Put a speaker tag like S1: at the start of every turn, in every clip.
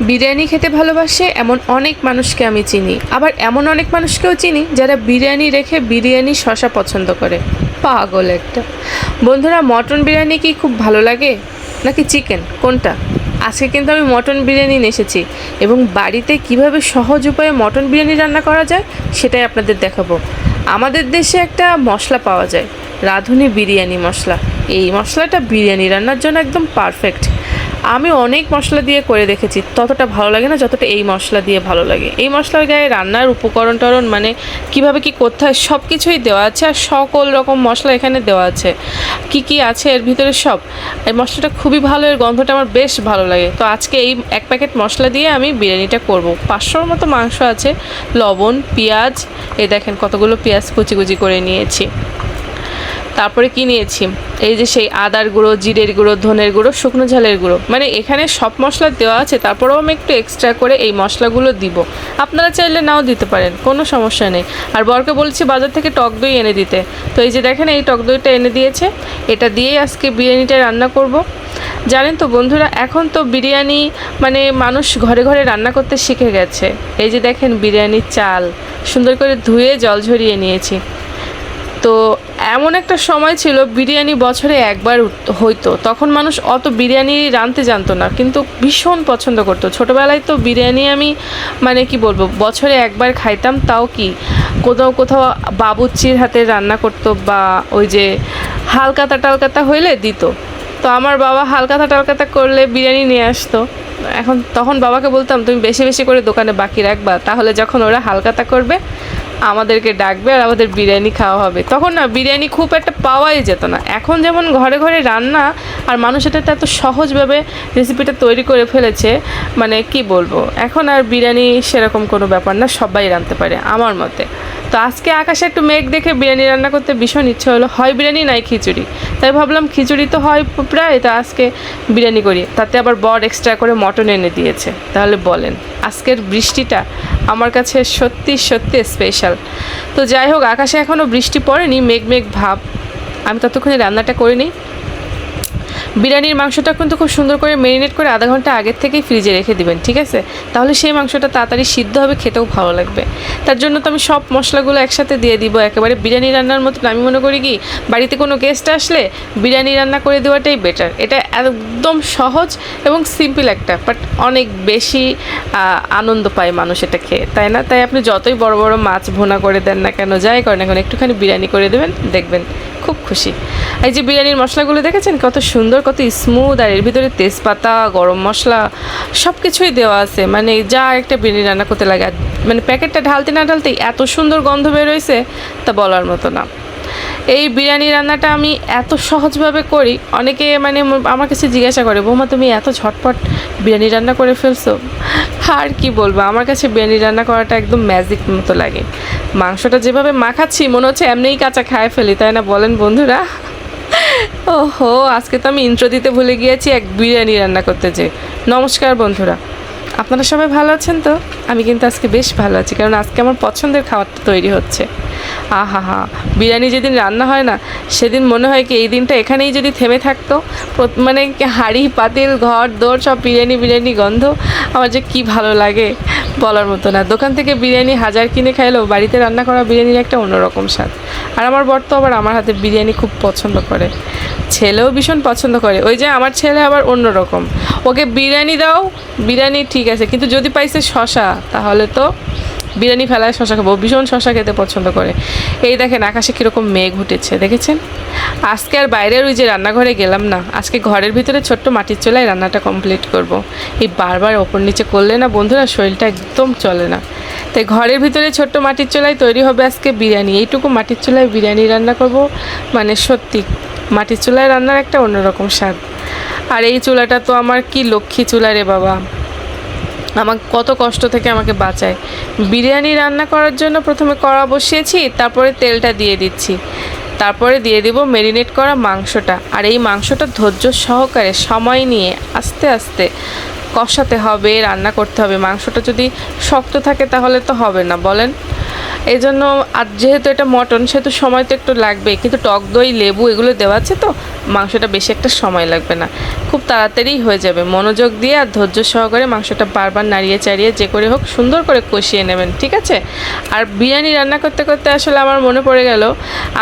S1: বিরিয়ানি খেতে ভালোবাসে এমন অনেক মানুষকে আমি চিনি। আবার এমন অনেক মানুষকেও চিনি যারা বিরিয়ানি রেখে বিরিয়ানি শশা পছন্দ করে। পাগল একটা। বন্ধুরা, মটন বিরিয়ানি কি খুব ভালো লাগে? নাকি চিকেন? কোনটা? আজকে কিন্তু আমি মটন বিরিয়ানি নিয়ে এসেছি এবং বাড়িতে কীভাবে সহজ উপায়ে মটন বিরিয়ানি রান্না করা যায় সেটাই আপনাদের দেখাবো। আমাদের দেশে একটা মশলা পাওয়া যায়, রাঁধুনি বিরিয়ানি মশলা। এই মশলাটা বিরিয়ানি রান্নার জন্য একদম পারফেক্ট আমি অনেক মশলা দিয়ে করে দেখেছি, ততটা ভালো লাগে না যতটা এই মশলা দিয়ে ভালো লাগে। এই মশলার গায়ে রান্নার উপকরণ টরণ মানে কীভাবে কি করতে হয় সব কিছুই দেওয়া আছে আর সকল রকম মশলা এখানে দেওয়া আছে। কি কি আছে এর ভিতরে সব? এই মশলাটা খুবই ভালো, এর গন্ধটা আমার বেশ ভালো লাগে। তো আজকে এই এক প্যাকেট মশলা দিয়ে আমি বিরিয়ানিটা করব। পাঁচশোর মতো মাংস আছে, লবণ, পেঁয়াজ এ দেখেন কতগুলো পেঁয়াজ কুচি কুচি করে নিয়েছি। তারপরে কি নিয়েছি? এই যে সেই আদার গুঁড়ো, জিরের গুঁড়ো, ধনের গুঁড়ো, শুকনো ঝালের গুঁড়ো। মানে এখানে সব মশলা দেওয়া আছে, তারপরেও আমি একটু এক্সট্রা করে এই মশলাগুলো দিব। আপনারা চাইলে নাও দিতে পারেন, কোনো সমস্যা নেই। আর বরকে বলছি বাজার থেকে টক দই এনে দিতে। তো এই যে দেখেন, এই টক দইটা এনে দিয়েছে। এটা দিয়েই আজকে বিরিয়ানিটা রান্না করব। জানেন তো বন্ধুরা, এখন তো বিরিয়ানি মানে মানুষ ঘরে ঘরে রান্না করতে শিখে গেছে। এই যে দেখেন বিরিয়ানির চাল, সুন্দর করে ধুয়ে জল ঝরিয়ে নিয়েছি। তো এমন একটা সময় ছিল বিরিয়ানি বছরে একবার হইতো। তখন মানুষ অত বিরিয়ানি রাঁধতে জানতো না, কিন্তু ভীষণ পছন্দ করতো। ছোটোবেলায় তো বিরিয়ানি আমি মানে কি বলব, বছরে একবার খাইতাম, তাও কি? কোথাও কোথাও বাবুচ্চির হাতে রান্না করতো বা ওই যে হালকাতা টালকাতা হইলে দিত। তো আমার বাবা হালকাতা টালকাতা করলে বিরিয়ানি নিয়ে আসতো। এখন তখন বাবাকে বলতাম, তুমি বেশি বেশি করে দোকানে বাকি রাখবা, তাহলে যখন ওরা হালকাতা করবে আমাদেরকে ডাকবে আর আমাদের বিরিয়ানি খাওয়া হবে। তখন না বিরিয়ানি খুব একটা পাওয়াই যেত না। এখন যেমন ঘরে ঘরে রান্না আর মানুষ এটাতে এত সহজভাবে রেসিপিটা তৈরি করে ফেলেছে মানে কি বলব? এখন আর বিরিয়ানি সেরকম কোনো ব্যাপার না, সবাই রাঁধতে পারে, আমার মতে। তো আজকে আকাশে একটু মেঘ দেখে বিরিয়ানি রান্না করতে ভীষণ ইচ্ছে হলো। হয় বিরিয়ানি নাই খিচুড়ি। তাই ভাবলাম খিচুড়ি তো হয় প্রায়, তা আজকে বিরিয়ানি করি। তাতে আবার বর এক্সট্রা করে মটন এনে দিয়েছে। তাহলে বলেন, আজকের বৃষ্টিটা আমার কাছে সত্যি সত্যি স্পেশাল তো যাই হোক, আকাশে এখনও বৃষ্টি পড়েনি, মেঘ মেঘ ভাব। আমি ততক্ষণে রান্নাটা করে নিই। বিরিয়ানির মাংসটা কিন্তু খুব সুন্দর করে মেরিনেট করে আধা ঘণ্টা আগের থেকেই ফ্রিজে রেখে দিবেন, ঠিক আছে? তাহলে সেই মাংসটা তাড়াতাড়ি সিদ্ধ হবে, খেতেও ভালো লাগবে। তার জন্য তো আমি সব মশলাগুলো একসাথে দিয়ে দিব, একেবারে বিরিয়ানি রান্নার মতো। আমি মনে করি কি, বাড়িতে কোনো গেস্ট আসলে বিরিয়ানি রান্না করে দেওয়াটাই বেটার এটা একদম সহজ এবং সিম্পল একটা বাট অনেক বেশি আনন্দ পায় মানুষ এটা খেয়ে, তাই না? তাই আপনি যতই বড় বড় মাছ ভোনা করে দেন না কেন, যাই করেন না কেন, একটুখানি বিরিয়ানি করে দেবেন, দেখবেন খুব খুশি। এই যে বিরিয়ানির মশলাগুলো দেখেছেন? কত সুন্দর, কত স্মুথ আর এর ভিতরে তেজপাতা, গরম মশলা সব কিছুই দেওয়া আছে। মানে যা একটা বিরিয়ানি রান্না করতে লাগে। মানে প্যাকেটটা ঢালতে না ঢালতেই এত সুন্দর গন্ধ বেরোয়ছে তা বলার মতো না। এই বিরিয়ানি রান্নাটা আমি এত সহজভাবে করি, অনেকে মানে আমার কাছে জিজ্ঞাসা করে, বৌমা, তুমি এত ঝটপট বিরিয়ানি রান্না করে ফেলছো? আর কি বলব, আমার কাছে বিরিয়ানি রান্না করাটা একদম ম্যাজিক মতো লাগে। মাংসটা যেভাবে মাখাচ্ছি, মনে হচ্ছে এমনিই কাঁচা খায় ফেলি, তাই না বলেন বন্ধুরা? ওহো, আজকে তো আমি ইন্ট্রো দিতে ভুলে গিয়েছি এক বিরিয়ানি রান্না করতে যে নমস্কার বন্ধুরা। আপনারা সবাই ভালো আছেন তো? আমি কিন্তু আজকে বেশ ভালো আছি, কারণ আজকে আমার পছন্দের খাবারটা তৈরি হচ্ছে। আহা হা বিরিয়ানি যেদিন রান্না হয় না, সেদিন মনে হয় কি এই দিনটা এখানেই যদি থেমে থাকতো মানে হাঁড়ি, পাতিল, ঘর দৌড় সব বিরিয়ানি বিরিয়ানি গন্ধ, আমার যে কি ভালো লাগে বলার মতো না। দোকান থেকে বিরিয়ানি হাজার কিনে খাইলেও বাড়িতে রান্না করা বিরিয়ানির একটা অন্যরকম স্বাদ। আর আমার বর তো আবার আমার হাতে বিরিয়ানি খুব পছন্দ করে। ছেলেও ভীষণ পছন্দ করে। ওই যে আমার ছেলে আবার অন্যরকম ওকে বিরিয়ানি দাও, বিরিয়ানি ঠিক আছে, কিন্তু যদি পাইছে শশা, তাহলে তো বিরিয়ানি ফেলায় শশা খাব। ভীষণ শশা খেতে পছন্দ করে। এই দেখেন আকাশে কীরকম মেঘ উঠেছে, দেখেছেন? আজকে আর বাইরের ওই যে রান্নাঘরে গেলাম না, আজকে ঘরের ভিতরে ছোট্ট মাটির চুলায় রান্নাটা কমপ্লিট করব। এই বারবার ওপর নিচে করলে না বন্ধুরা শরীরটা একদম চলে না। তাই ঘরের ভিতরে ছোট্ট মাটির চুলায় তৈরি হবে আজকে বিরিয়ানি। এইটুকু মাটির চুলায় বিরিয়ানি রান্না করব। মানে সত্যি মাটির চুলায় রান্নার একটা অন্যরকম স্বাদ। আর এই চুলাটা তো আমার কি লক্ষ্মী চুলা রে বাবা। আমার কত কষ্ট থেকে আমাকে বাঁচায়। বিরিয়ানি রান্না করার জন্য প্রথমে কড়া বসিয়েছি, তারপরে তেলটা দিয়ে দিচ্ছি। তারপরে দিয়ে দিব মেরিনেট করা মাংসটা। আর এই মাংসটা ধৈর্য সহকারে সময় নিয়ে আস্তে আস্তে কষাতে হবে, রান্না করতে হবে। মাংসটা যদি শক্ত থাকে তাহলে তো হবে না, বলেন? এই জন্য আর যেহেতু এটা মটন, সেহেতু সময় তো একটু লাগবে। কিন্তু টক দই, লেবু এগুলো দেওয়া আছে তো, মাংসটা বেশি একটা সময় লাগবে না। খুব তাড়াতাড়ি হয়ে যাবে। মনোযোগ দিয়ে আর ধৈর্য সহকারে মাংসটা বারবার নাড়িয়ে চাড়িয়ে যে করে হোক সুন্দর করে কষিয়ে নেবেন, ঠিক আছে? আর বিরিয়ানি রান্না করতে করতে আসলে আমার মনে পড়ে গেল,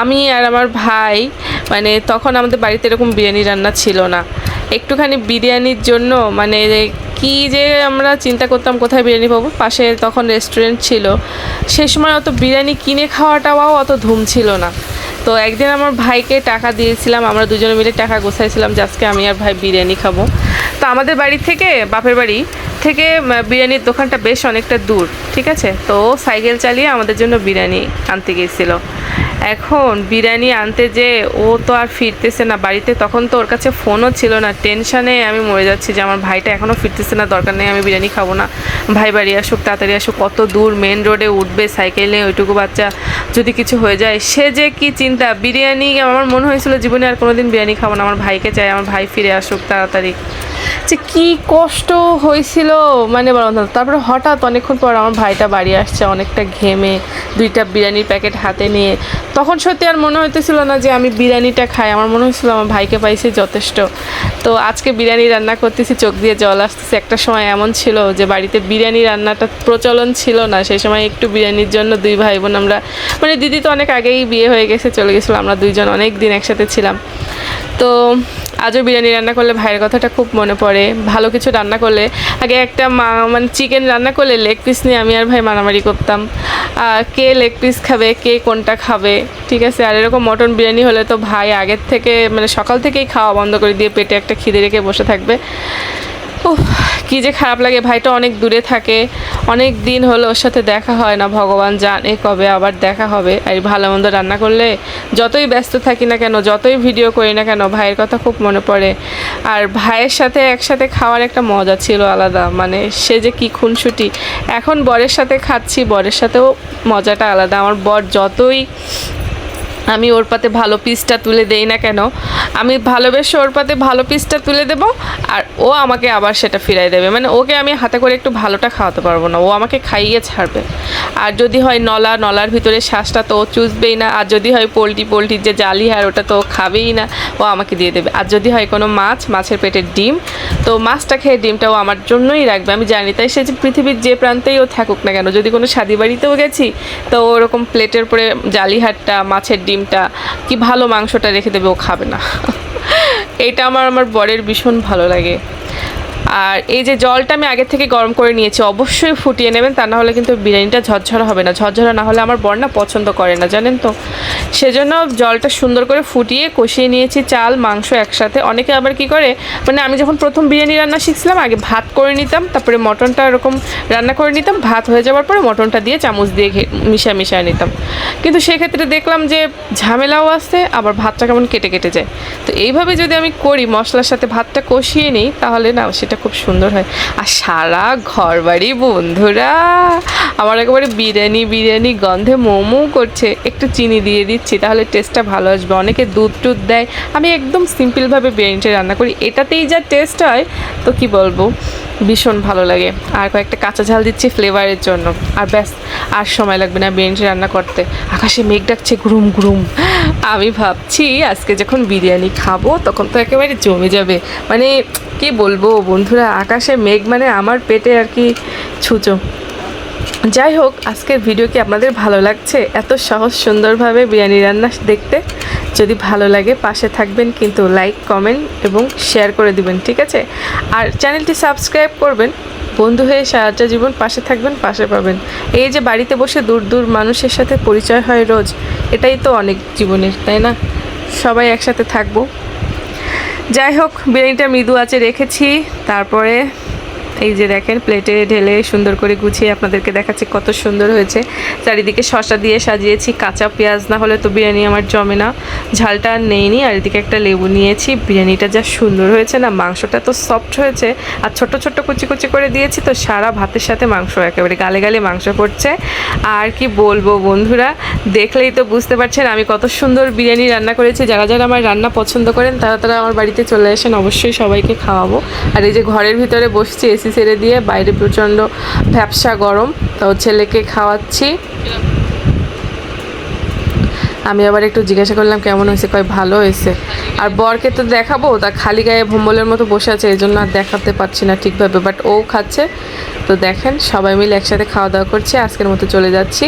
S1: আমি আর আমার ভাই মানে তখন আমাদের বাড়িতে এরকম বিরিয়ানি রান্না ছিল না। একটুখানি বিরিয়ানির জন্য মানে কি যে আমরা চিন্তা করতাম কোথায় বিরিয়ানি পাবো। পাশে তখন রেস্টুরেন্ট ছিল। সে সময় অত বিরিয়ানি কিনে খাওয়াটাও অত ধুম ছিল না। তো একদিন আমার ভাইকে টাকা দিয়েছিলাম, আমরা দুজনে মিলে টাকা গোছাইছিলাম যে আজকে আমি আর ভাই বিরিয়ানি খাব। তো আমাদের বাড়ি থেকে, বাপের বাড়ি থেকে বিরিয়ানির দোকানটা বেশ অনেকটা দূর, ঠিক আছে? তো সাইকেল চালিয়ে আমাদের জন্য বিরিয়ানি আনতে গিয়েছিল এখন বিরিয়ানি আনতে যে ও তো আর ফিরতেছে না। বাড়িতে তখন তো ওর কাছে ফোনও ছিল না। টেনশানে আমি মরে যাচ্ছি যে আমার ভাইটা এখনও ফিরতেছে না। দরকার নেই আমি বিরিয়ানি খাব না। ভাই বাড়ি আসুক, তাড়াতাড়ি আসুক। কত দূর মেন রোডে উঠবে সাইকেল ওইটুকু বাচ্চা। যদি কিছু হয়ে যায়, সে যে কি চিন্তা। বিরিয়ানি আমার মনে হয়েছিল জীবনে আর কোনোদিন বিরিয়ানি খাব না। আমার ভাইকে চাই, আমার ভাই ফিরে আসুক তাড়াতাড়ি। যে কি কষ্ট হয়েছিল মানে বলো না। তারপরে হঠাৎ অনেকক্ষণ পর আমার ভাইটা বাড়ি আসছে, অনেকটা ঘেমে দুইটা বিরিয়ানির প্যাকেট হাতে নিয়ে। তখন সত্যি আর মনে হইতেছিল না যে আমি বিরিয়ানিটা খাই। আমার মনে হয়েছিল আমার ভাইকে পাইছি যথেষ্ট। তো আজকে বিরিয়ানি রান্না করতেছি, চোখ দিয়ে জল আসতেছে। একটা সময় এমন ছিল যে বাড়িতে বিরিয়ানি রান্নাটা প্রচলন ছিল না। সেই সময় একটু বিরিয়ানির জন্য দুই ভাই বোন আমরা মানে দিদি তো অনেক আগেই বিয়ে হয়ে গেছে, চলে গেছিল। আমরা দুইজন অনেক দিন একসাথে ছিলাম। তো আজও বিরিয়ানি রান্না করলে ভাইয়ের কথাটা খুব মনে পড়ে। ভালো কিছু রান্না করলে। আগে একটা মা মানে চিকেন রান্না করলে লেগ পিস নিয়ে আমি আর ভাই মারামারি করতাম। কে লেগ পিস খাবে, কে কোনটা খাবে, ঠিক আছে? আর এরকম মটন বিরিয়ানি হলে তো ভাই আগের থেকে মানে সকাল থেকেই খাওয়া বন্ধ করে দিয়ে পেটে একটা খিদে রেখে বসে থাকবে। উফ কী যে খারাপ লাগে, ভাইটা অনেক দূরে থাকে, অনেক দিন হলো ওর সাথে দেখা হয় না, ভগবান জানে কবে আবার দেখা হবে। আর ভালো মন্দ রান্না করলে যতই ব্যস্ত থাকি না কেন, যতই ভিডিও করি না কেন, ভাইয়ের কথা খুব মনে পড়ে। আর ভাইয়ের সাথে একসাথে খাওয়ার একটা মজা ছিল আলাদা মানে সে যে কী খুনসুটি। এখন বরের সাথে খাচ্ছি, বরের সাথেও মজাটা আলাদা। আমার বর যতই আমি ওর পাতে ভালো পিসটা তুলে দেই না কেন? আমি ভালোবেসে ওর পাতে ভালো পিসটা তুলে দেব আর ও আমাকে আবার সেটা ফিরাই দেবে। মানে ওকে আমি হাতে করে একটু ভালোটা খাওয়াতে পারব না। ও আমাকে খাইয়ে ছাড়বে। আর যদি হয় নলা, নলার ভিতরে শ্বাসটা তো ও চুষবেই না। আর যদি হয় পোলট্রি, পোলট্রির যে জালি হার ওটা তো খাবেই না, ও আমাকে দিয়ে দেবে। আর যদি হয় কোনো মাছ, মাছের পেটের ডিম, তো মাছটা খেয়ে ডিমটা ও আমার জন্যই রাখবে। আমি জানি, তাই সে যে পৃথিবীর যে প্রান্তেই ও থাকুক না কেন, যদি কোনো শাদি বাড়িতেও গেছি, তো ওরকম প্লেটের উপরে জালিহাটটা মাছের ডিমটা, কি ভালো মাংসটা রেখে দেবে, ও খাবে না। এটা আমার আমার বরের ভীষণ ভালো লাগে। আর এই যে জলটা আমি আগে থেকে গরম করে নিয়েছি, অবশ্যই ফুটিয়ে নেবেন, তা না হলে কিন্তু বিরিয়ানিটা ঝরঝরা হবে না। ঝরঝরা না হলে আমার বর না পছন্দ করে না, জানেন তো? সেজন্য জলটা সুন্দর করে ফুটিয়ে কষিয়ে নিয়েছি, চাল, মাংস একসাথে। অনেকে আবার কি করে মানে আমি যখন প্রথম বিরিয়ানি রান্না শিখছিলাম, আগে ভাত করে নিতাম, তারপরে মটনটা এরকম রান্না করে নিতাম, ভাত হয়ে যাওয়ার পরে মটনটা দিয়ে চামচ দিয়ে ঘে মিশিয়ে মিশিয়ে নিতাম। কিন্তু সেক্ষেত্রে দেখলাম যে ঝামেলাও আসছে আবার ভাতটা কেমন কেটে কেটে যায়। তো এইভাবে যদি আমি করি, মশলার সাথে ভাতটা কষিয়ে নিই, তাহলে না, সেটা খুব সুন্দর হয়। আর সারা ঘর বাড়ি বন্ধুরা, আমার একেবারে বিরিয়ানি বিরিয়ানি গন্ধে মোমো করছে। একটু চিনি দিয়ে দিচ্ছি, তাহলে টেস্টটা ভালো আসবে। অনেকে দুধ টুধ দেয়। আমি একদম সিম্পলভাবে বিরিয়ানিটা রান্না করি। এটাতেই যা টেস্ট হয়, তো কি বলব? ভীষণ ভালো লাগে। আর কয়েকটা কাঁচা ঝাল দিচ্ছি ফ্লেভারের জন্য। আর ব্যাস, আর সময় লাগবে না বিরিয়ানি রান্না করতে। আকাশে মেঘ ডাকছে গ্রুম গ্রুম আমি ভাবছি আজকে যখন বিরিয়ানি খাব, তখন তো একেবারে জমে যাবে। মানে কি বলব বন্ধুরা, আকাশে মেঘ মানে আমার পেটে আর কি ছুঁচো। যাই হোক আজকের ভিডিও কি আপনাদের ভালো লাগছে? এত সহজ, সুন্দরভাবে বিরিয়ানি রান্না দেখতে। যদি ভালো লাগে, পাশে থাকবেন, কিন্তু লাইক কমেন্ট এবং শেয়ার করে দিবেন, ঠিক আছে? আর চ্যানেলটি সাবস্ক্রাইব করবেন। বন্ধু হয়ে সারাটা জীবন পাশে থাকবেন, পাশে পাবেন। এই যে বাড়িতে বসে দূর দূর মানুষের সাথে পরিচয় হয় রোজ, এটাই তো অনেক জীবনের, তাই না? সবাই একসাথে থাকব। যাই হোক বিরিয়ানিটা মৃদু আছে রেখেছি, তারপরে এই যে দেখেন প্লেটে ঢেলে সুন্দর করে গুছিয়ে আপনাদেরকে দেখাচ্ছি কত সুন্দর হয়েছে। চারিদিকে শসা দিয়ে সাজিয়েছি, কাঁচা পেঁয়াজ, না হলে তো বিরিয়ানি আমার জমে না। ঝালটা আর নেইনি, আর এদিকে একটা লেবু নিয়েছি। বিরিয়ানিটা যা সুন্দর হয়েছে না, মাংসটা তো সফট হয়েছে। আর ছোট ছোট কুচি কুচি করে দিয়েছি তো সারা ভাতের সাথে মাংস একেবারে গালে গালে মাংস পড়ছে। আর কি বলব বন্ধুরা, দেখলেই তো বুঝতে পারছেন আমি কত সুন্দর বিরিয়ানি রান্না করেছি। যারা যারা আমার রান্না পছন্দ করেন, তারা তারা আমার বাড়িতে চলে আসেন, অবশ্যই সবাইকে খাওয়াবো। আর এই যে ঘরের ভিতরে বসছি এসি ছেড়ে দিয়ে বাইরে প্রচণ্ড ভ্যাবসা গরম। তো ছেলেকে খাওয়াচ্ছি। আমি আবার একটু জিজ্ঞাসা করলাম, কেমন হয়েছে? কয়, ভালো হয়েছে। আর বরকে তো দেখাবো, তা খালি গায়ে ভম্বলের মতো বসে আছে, এই জন্য আর দেখাতে পারছি না ঠিকভাবে বাট ও খাচ্ছে। তো দেখেন, সবাই মিলে একসাথে খাওয়া দাওয়া করছি, আজকের মতো চলে যাচ্ছি।